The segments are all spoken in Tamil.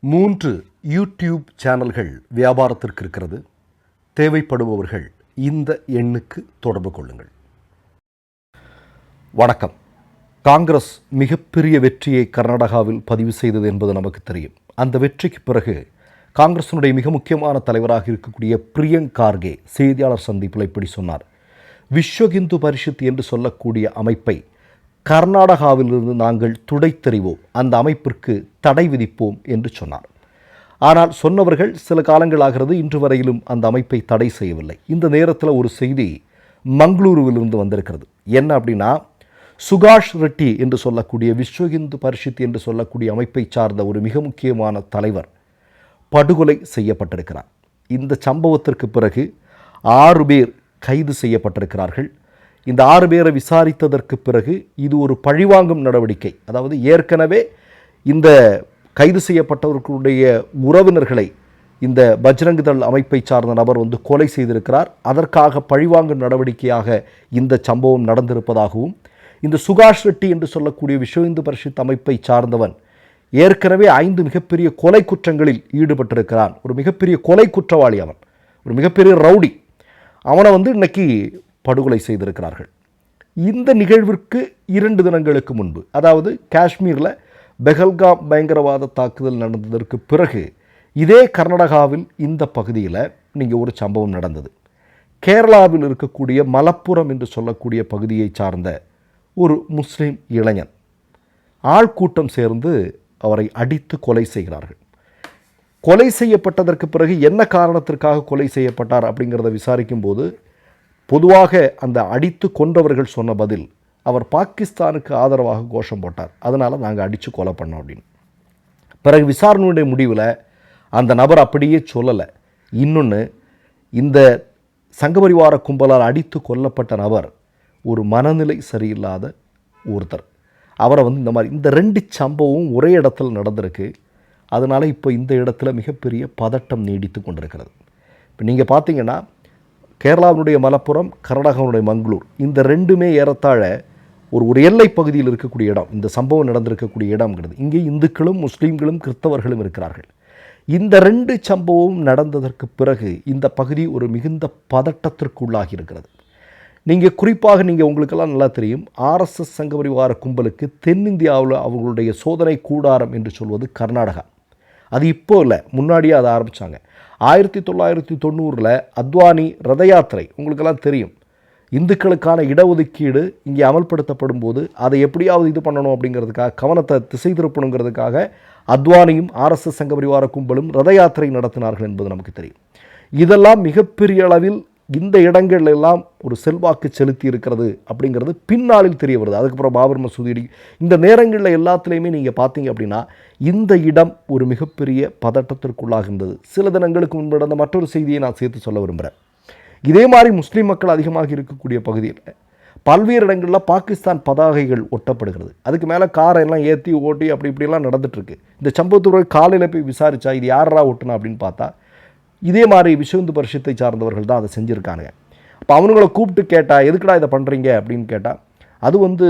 மூன்று யூடியூப் சேனல்கள் வியாபாரத்திற்கு இருக்கிறது தேவைப்படுபவர்கள் இந்த எண்ணுக்கு தொடர்பு கொள்ளுங்கள். வணக்கம். காங்கிரஸ் மிகப்பெரிய வெற்றியை கர்நாடகாவில் பதிவு செய்தது என்பது நமக்கு தெரியும். அந்த வெற்றிக்கு பிறகு காங்கிரசினுடைய மிக முக்கியமான தலைவராக இருக்கக்கூடிய பிரியங்க் கார்கே செய்தியாளர் சந்திப்பில் இப்படி சொன்னார். விஸ்வ இந்து பரிஷத் என்று சொல்லக்கூடிய அமைப்பை கர்நாடகாவிலிருந்து நாங்கள் துடைத்தெறிவோம். அந்த அமைப்பிற்கு தடை விதிப்போம் என்று சொன்னார். ஆனால் சொன்னவர்கள் சில காலங்களாகிறது இன்று வரையிலும் அந்த அமைப்பை தடை செய்யவில்லை. இந்த நேரத்தில் ஒரு செய்தி மங்களூருவிலிருந்து வந்திருக்கிறது. என்ன அப்படின்னா சுகாஷ் ரெட்டி என்று சொல்லக்கூடிய விஸ்வ இந்து பரிஷத் என்று சொல்லக்கூடிய அமைப்பை சார்ந்த ஒரு மிக முக்கியமான தலைவர் படுகொலை செய்யப்பட்டிருக்கிறார். இந்த சம்பவத்திற்கு பிறகு ஆறு பேர் கைது செய்யப்பட்டிருக்கிறார்கள். இந்த ஆறு பேரை விசாரித்ததற்கு பிறகு இது ஒரு பழிவாங்கும் நடவடிக்கை. அதாவது ஏற்கனவே இந்த கைது செய்யப்பட்டவர்களுடைய உறவினர்களை இந்த பஜ்ரங் தள் அமைப்பை சார்ந்த நபர் வந்து கொலை செய்திருக்கிறார். அதற்காக பழிவாங்கும் நடவடிக்கையாக இந்த சம்பவம் நடந்திருப்பதாகவும் இந்த சுகாஷ் ரெட்டி என்று சொல்லக்கூடிய விஸ்வ இந்து பரிஷத் அமைப்பை சார்ந்தவன் ஏற்கனவே ஐந்து மிகப்பெரிய கொலை குற்றங்களில் ஈடுபட்டிருக்கிறான். ஒரு மிகப்பெரிய கொலை குற்றவாளி அவன். ஒரு மிகப்பெரிய ரவுடி. அவனை வந்து இன்னைக்கு படுகொலை செய்திருக்கிறார்கள். இந்த நிகழ்விற்கு இரண்டு தினங்களுக்கு முன்பு அதாவது காஷ்மீரில் பெஹல்காம் பயங்கரவாத தாக்குதல் நடந்ததற்கு பிறகு இதே கர்நாடகாவில் இந்த பகுதியில் நீங்கள் ஒரு சம்பவம் நடந்தது. கேரளாவில் இருக்கக்கூடிய மலப்புரம் என்று சொல்லக்கூடிய பகுதியை சார்ந்த ஒரு முஸ்லீம் இளைஞன். ஆள்கூட்டம் சேர்ந்து அவரை அடித்து கொலை செய்கிறார்கள். கொலை செய்யப்பட்டதற்கு பிறகு என்ன காரணத்திற்காக கொலை செய்யப்பட்டார் அப்படிங்கிறத விசாரிக்கும் போது பொதுவாக அந்த அடித்து கொன்றவர்கள் சொன்ன பதில் அவர் பாகிஸ்தானுக்கு ஆதரவாக கோஷம் போட்டார். அதனால் நாங்கள் அடித்து கொலை பண்ணோம் அப்படின்னு. பிறகு விசாரணையுடைய முடிவில் அந்த நபர் அப்படியே சொல்லலை. இன்னொன்று இந்த சங்கபரிவார கும்பலால் அடித்து கொல்லப்பட்ட நபர் ஒரு மனநிலை சரியில்லாத ஒருத்தர். அவரை வந்து இந்த மாதிரி இந்த ரெண்டு சம்பவம் ஒரே இடத்துல நடந்திருக்கு. அதனால் இப்போ இந்த இடத்துல மிகப்பெரிய பதட்டம் நீடித்து கொண்டிருக்கிறது. இப்போ நீங்கள் பார்த்தீங்கன்னா கேரளாவினுடைய மலப்புரம் கர்நாடகாவினுடைய மங்களூர் இந்த ரெண்டுமே ஏறத்தாழ ஒரு ஒரு எல்லை பகுதியில் இருக்கக்கூடிய இடம் இந்த சம்பவம் நடந்திருக்கக்கூடிய இடம்ங்கிறது. இங்கே இந்துக்களும் முஸ்லீம்களும் கிறிஸ்தவர்களும் இருக்கிறார்கள். இந்த ரெண்டு சம்பவம் நடந்ததற்கு பிறகு இந்த பகுதி ஒரு மிகுந்த பதட்டத்திற்குள்ளாகி இருக்கிறது. நீங்கள் குறிப்பாக நீங்கள் உங்களுக்கெல்லாம் நல்லா தெரியும். ஆர்எஸ்எஸ் சங்கபரிவார கும்பலுக்கு தென்னிந்தியாவில் அவர்களுடைய சோதனை கூடாரம் என்று சொல்வது கர்நாடகா. அது இப்போ இல்லை முன்னாடியே அதை ஆரம்பித்தாங்க ஆயிரத்தி தொள்ளாயிரத்தி தொண்ணூறில் அத்வானி ரத யாத்திரை உங்களுக்கெல்லாம் தெரியும். இந்துக்களுக்கான இடஒதுக்கீடு இங்கே அமல்படுத்தப்படும் போது அதை எப்படியாவது இது பண்ணணும் அப்படிங்கிறதுக்காக கவனத்தை திசை திருப்பணுங்கிறதுக்காக அத்வானியும் ஆர்எஸ்எஸ் சங்கபரிவார கும்பலும் ரத யாத்திரை நடத்தினார்கள் என்பது நமக்கு தெரியும். இதெல்லாம் மிகப்பெரிய அளவில் இந்த இடங்கள் எல்லாம் ஒரு செல்வாக்கு செலுத்தி இருக்கிறது அப்படிங்கிறது பின்னாளில் தெரிய வருது. அதுக்கப்புறம் பாபர் மசூதி இந்த நேரங்களில் எல்லாத்துலேயுமே நீங்கள் பார்த்தீங்க அப்படின்னா இந்த இடம் ஒரு மிகப்பெரிய பதட்டத்திற்குள்ளாகின்றது சில தினங்களுக்கு முன்பு நடந்த மற்றொரு செய்தியை நான் சேர்த்து சொல்ல விரும்புகிறேன் இதே மாதிரி முஸ்லீம் மக்கள் அதிகமாக இருக்கக்கூடிய பகுதியில் பல்வேறு இடங்களில் பாகிஸ்தான் பதாகைகள் ஒட்டப்படுகிறது. அதுக்கு மேலே காரை எல்லாம் ஏற்றி ஓட்டி அப்படி இப்படிலாம் நடந்துட்டுருக்கு இந்த சம்பவத்துறை காலையில் போய் விசாரிச்சா இது யாரா ஒட்டுனா? அப்படின்னு பார்த்தா இதே மாதிரி விஸ்வந்து பரிஷத்தை சார்ந்தவர்கள் தான் அதை செஞ்சுருக்காங்க அப்போ அவனுங்களை கூப்பிட்டு கேட்டால் எதுக்குடா இதை பண்ணுறீங்க அப்படின்னு கேட்டால் அது வந்து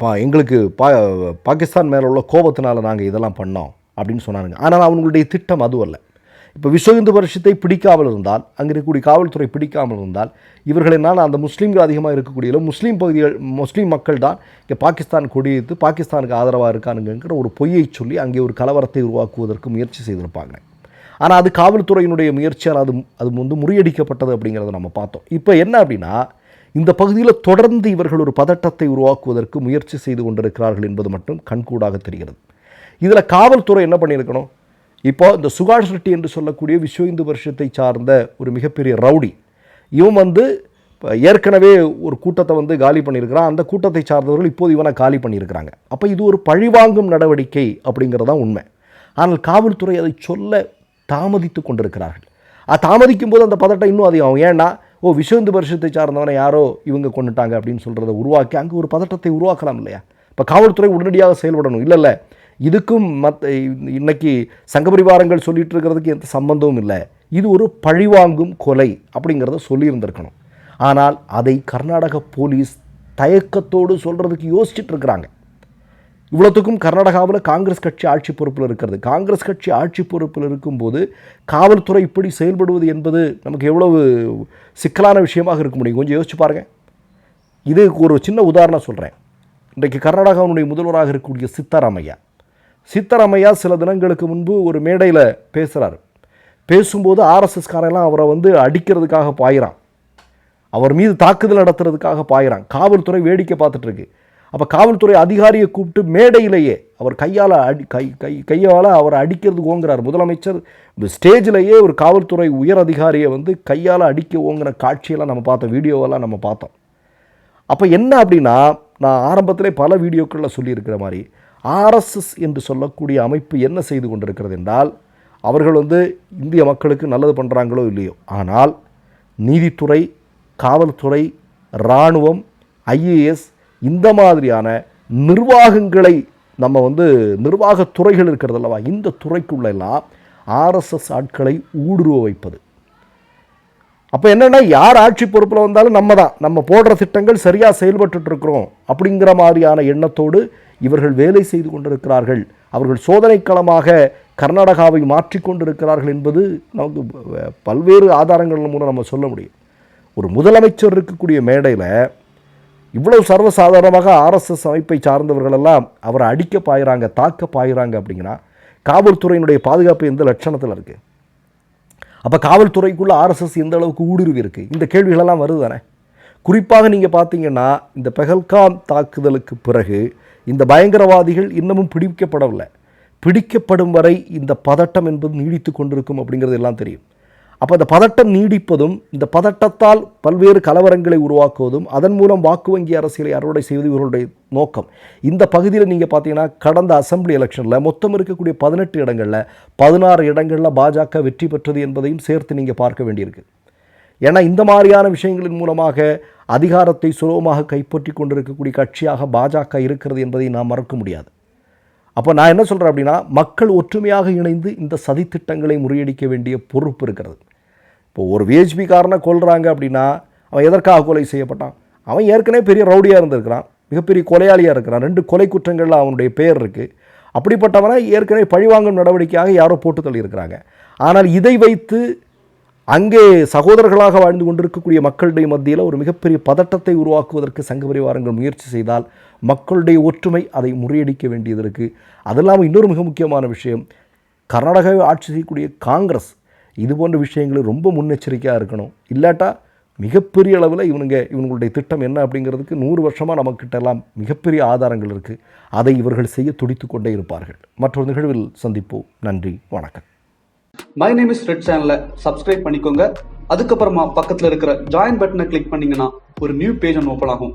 பா எங்களுக்கு பா பாகிஸ்தான் மேலே உள்ள கோபத்தினால நாங்கள் இதெல்லாம் பண்ணோம் அப்படின்னு சொன்னாங்க ஆனால் அவங்களுடைய திட்டம் அது அல்ல. இப்போ விஸ்வஹிந்து பரிஷத்தை பிடிக்காமல் இருந்தால் அங்கே இருக்கக்கூடிய காவல்துறை பிடிக்காமல் இருந்தால் இவர்களினால் அந்த முஸ்லீம்கள் அதிகமாக இருக்கக்கூடிய முஸ்லீம் பகுதிகள் முஸ்லீம் மக்கள் தான் இங்கே பாகிஸ்தான் கொடியெடுத்து பாகிஸ்தானுக்கு ஆதரவாக இருக்கானுங்கிற ஒரு பொய்யை சொல்லி அங்கே ஒரு கலவரத்தை உருவாக்குவதற்கு முயற்சி செய்திருப்பாங்க. ஆனால் அது காவல்துறையினுடைய முயற்சியால் அது அது வந்து முறியடிக்கப்பட்டது அப்படிங்கிறத நம்ம பார்த்தோம். இப்போ என்ன அப்படின்னா இந்த பகுதியில் தொடர்ந்து இவர்கள் ஒரு பதட்டத்தை உருவாக்குவதற்கு முயற்சி செய்து கொண்டிருக்கிறார்கள் என்பது மட்டும் கண்கூடாக தெரிகிறது. இதில் காவல்துறை என்ன பண்ணியிருக்கணும்? இப்போ இந்த சுகாஷ் ரெட்டி என்று சொல்லக்கூடிய விஸ்வ இந்து வருஷத்தை சார்ந்த ஒரு மிகப்பெரிய ரவுடி இவன் வந்து இப்போ ஏற்கனவே ஒரு கூட்டத்தை வந்து காலி பண்ணியிருக்கிறான். அந்த கூட்டத்தை சார்ந்தவர்கள் இப்போது இவனை காலி பண்ணியிருக்கிறாங்க. அப்போ இது ஒரு பழிவாங்கும் நடவடிக்கை அப்படிங்கிறது தான் உண்மை. ஆனால் காவல்துறை அதை சொல்ல தாமதித்து கொண்டிருக்கிறார்கள். அது தாமதிக்கும் போது அந்த பதட்டம் இன்னும் அதிகம் ஏன்னா ஓ விஷந்து வருஷத்தை பரிஷத்தை சார்ந்தவனை யாரோ இவங்க கொண்டுட்டாங்க அப்படின்னு சொல்கிறத உருவாக்கி அங்கே ஒரு பதட்டத்தை உருவாக்கலாம் இல்லையா? இப்போ காவல்துறை உடனடியாக செயல்படணும். இல்லை இல்லை. இதுக்கும் மற்ற இன்னைக்கு சங்கபரிவாரங்கள் சொல்லிட்டு இருக்கிறதுக்கு எந்த சம்பந்தமும் இல்லை. இது ஒரு பழிவாங்கும் கொலை அப்படிங்கிறத சொல்லியிருந்திருக்கணும். ஆனால் அதை கர்நாடக போலீஸ் தயக்கத்தோடு சொல்கிறதுக்கு யோசிச்சுட்டு இருக்கிறாங்க. இவ்வளோத்துக்கும் கர்நாடகாவில் காங்கிரஸ் கட்சி ஆட்சி பொறுப்பில் இருக்கிறது. காங்கிரஸ் கட்சி ஆட்சி பொறுப்பில் இருக்கும்போது காவல்துறை இப்படி செயல்படுவது என்பது நமக்கு எவ்வளவு சிக்கலான விஷயமாக இருக்க முடியும்? கொஞ்சம் யோசிச்சு பாருங்கள் இது ஒரு சின்ன உதாரணம் சொல்கிறேன் இன்றைக்கு கர்நாடகாவினுடைய முதல்வராக இருக்கக்கூடிய சித்தராமையா. சித்தராமையா சில தினங்களுக்கு முன்பு ஒரு மேடையில் பேசுகிறார் பேசும்போது ஆர்எஸ்எஸ்காரெல்லாம் அவரை வந்து அடிக்கிறதுக்காக பாயிறான். அவர் மீது தாக்குதல் நடத்துறதுக்காக பாயிறான். காவல்துறை வேடிக்கை பார்த்துட்ருக்கு அப்போ காவல்துறை அதிகாரியை கூப்பிட்டு மேடையிலேயே அவர் கையால் அடி கை கை கையால் அவரை அடிக்கிறது ஓங்குறார். முதலமைச்சர் இந்த ஸ்டேஜிலேயே ஒரு காவல்துறை உயர் அதிகாரியை வந்து கையால் அடிக்க ஓங்குற காட்சியெல்லாம் நம்ம பார்த்தோம் வீடியோவெல்லாம் நம்ம பார்த்தோம். அப்போ என்ன அப்படின்னா நான் ஆரம்பத்திலே பல வீடியோக்களில் சொல்லியிருக்கிற மாதிரி ஆர்எஸ்எஸ் என்று சொல்லக்கூடிய அமைப்பு என்ன செய்து கொண்டிருக்கிறது என்றால் அவர்கள் வந்து இந்திய மக்களுக்கு நல்லது பண்ணுறாங்களோ இல்லையோ. ஆனால் நீதித்துறை காவல்துறை இராணுவம் ஐஏஎஸ் இந்த மாதிரியான நிர்வாகங்களை நம்ம வந்து நிர்வாகத் துறைகள் இருக்கிறது அல்லவா? இந்த துறைக்குள்ளெல்லாம் ஆர்எஸ்எஸ் ஆட்களை ஊடுருவ வைப்பது. அப்போ என்னென்னா யார் ஆட்சி பொறுப்பில் வந்தாலும் நம்ம தான். நம்ம போடுற திட்டங்கள் சரியாக செயல்பட்டுருக்கிறோம் அப்படிங்கிற மாதிரியான எண்ணத்தோடு இவர்கள் வேலை செய்து கொண்டிருக்கிறார்கள். அவர்கள் சோதனைக்களமாக கர்நாடகாவை மாற்றிக்கொண்டிருக்கிறார்கள் என்பது நமக்கு பல்வேறு ஆதாரங்கள் மூலம் நம்ம சொல்ல முடியும். ஒரு முதலமைச்சர் இருக்கக்கூடிய மேடையில் இவ்வளவு சர்வசாதாரணமாக ஆர்எஸ்எஸ் அமைப்பை சார்ந்தவர்களெல்லாம் அவரை அடிக்க பாயிறாங்க தாக்க பாயிறாங்க அப்படிங்கன்னா காவல்துறையினுடைய பாதுகாப்பு எந்த லட்சணத்தில் இருக்குது அப்போ காவல்துறைக்குள்ளே ஆர்எஸ்எஸ் எந்த அளவுக்கு ஊடுருவி இருக்குது இந்த கேள்விகளெல்லாம் வருது தானே. குறிப்பாக நீங்கள் பார்த்தீங்கன்னா இந்த பெஹல்காம் தாக்குதலுக்கு பிறகு இந்த பயங்கரவாதிகள் இன்னமும் பிடிக்கப்படவில்லை. பிடிக்கப்படும் வரை இந்த பதட்டம் என்பது நீடித்து கொண்டிருக்கும் அப்படிங்கிறது எல்லாம் தெரியும். அப்போ அந்த பதட்டம் நீடிப்பதும் இந்த பதட்டத்தால் பல்வேறு கலவரங்களை உருவாக்குவதும் அதன் மூலம் வாக்கு வங்கி அரசியலை அறுவடை செய்வது இவர்களுடைய நோக்கம். இந்த பகுதியில் நீங்கள் பார்த்தீங்கன்னா கடந்த அசம்பிளி எலெக்ஷனில் மொத்தம் இருக்கக்கூடிய பதினெட்டு இடங்களில் பதினாறு இடங்களில் பாஜக வெற்றி பெற்றது என்பதையும் சேர்த்து நீங்கள் பார்க்க வேண்டியிருக்கு. ஏன்னா இந்த மாதிரியான விஷயங்களின் மூலமாக அதிகாரத்தை சுலபமாக கைப்பற்றி கொண்டிருக்கக்கூடிய கட்சியாக பாஜக இருக்கிறது என்பதை நாம் மறக்க முடியாது. அப்போ நான் என்ன சொல்கிறேன் அப்படின்னா மக்கள் ஒற்றுமையாக இணைந்து இந்த சதித்திட்டங்களை முறியடிக்க வேண்டிய பொறுப்பு இருக்கிறது. இப்போ ஒரு விஹெச்பி காரனை கொள்கிறாங்க அப்படின்னா அவன் எதற்காக கொலை செய்யப்பட்டான்? அவன் ஏற்கனவே பெரிய ரவுடியாக இருந்திருக்கிறான் மிகப்பெரிய கொலையாளியாக இருக்கிறான் ரெண்டு கொலை குற்றங்களில் அவனுடைய பெயர் இருக்குது அப்படிப்பட்டவனை ஏற்கனவே பழிவாங்கும் நடவடிக்கையாக யாரோ போட்டு தள்ளியிருக்கிறாங்க. ஆனால் இதை வைத்து அங்கே சகோதரர்களாக வாழ்ந்து கொண்டிருக்கக்கூடிய மக்களுடைய மத்தியில் ஒரு மிகப்பெரிய பதட்டத்தை உருவாக்குவதற்கு சங்க பரிவாரங்கள் முயற்சி செய்தால் மக்களுடைய ஒற்றுமை அதை முறியடிக்க வேண்டியது இருக்குது அது இல்லாமல் இன்னொரு மிக முக்கியமான விஷயம். கர்நாடகாவை ஆட்சி செய்யக்கூடிய காங்கிரஸ் இது போன்ற விஷயங்களை ரொம்ப முன்னெச்சரிக்கையாக இருக்கணும். இல்லாட்டா மிகப்பெரிய அளவில் இவனுங்க இவங்களுடைய திட்டம் என்ன அப்படிங்கிறதுக்கு நூறு வருஷமாக நமக்கிட்ட எல்லாம் மிகப்பெரிய ஆதாரங்கள் இருக்குது அதை இவர்கள் செய்ய துடித்து கொண்டே இருப்பார்கள். மற்றொரு நிகழ்வில் சந்திப்போம். நன்றி வணக்கம். மை நேம் இஸ் ரெட் சேனலை சப்ஸ்கிரைப் பண்ணிக்கோங்க. அதுக்கப்புறமா பக்கத்தில் இருக்கிற ஜாயின் பட்டனை கிளிக் பண்ணீங்கன்னா ஒரு நியூ பேஜ் ஒன்று ஓப்பன் ஆகும்.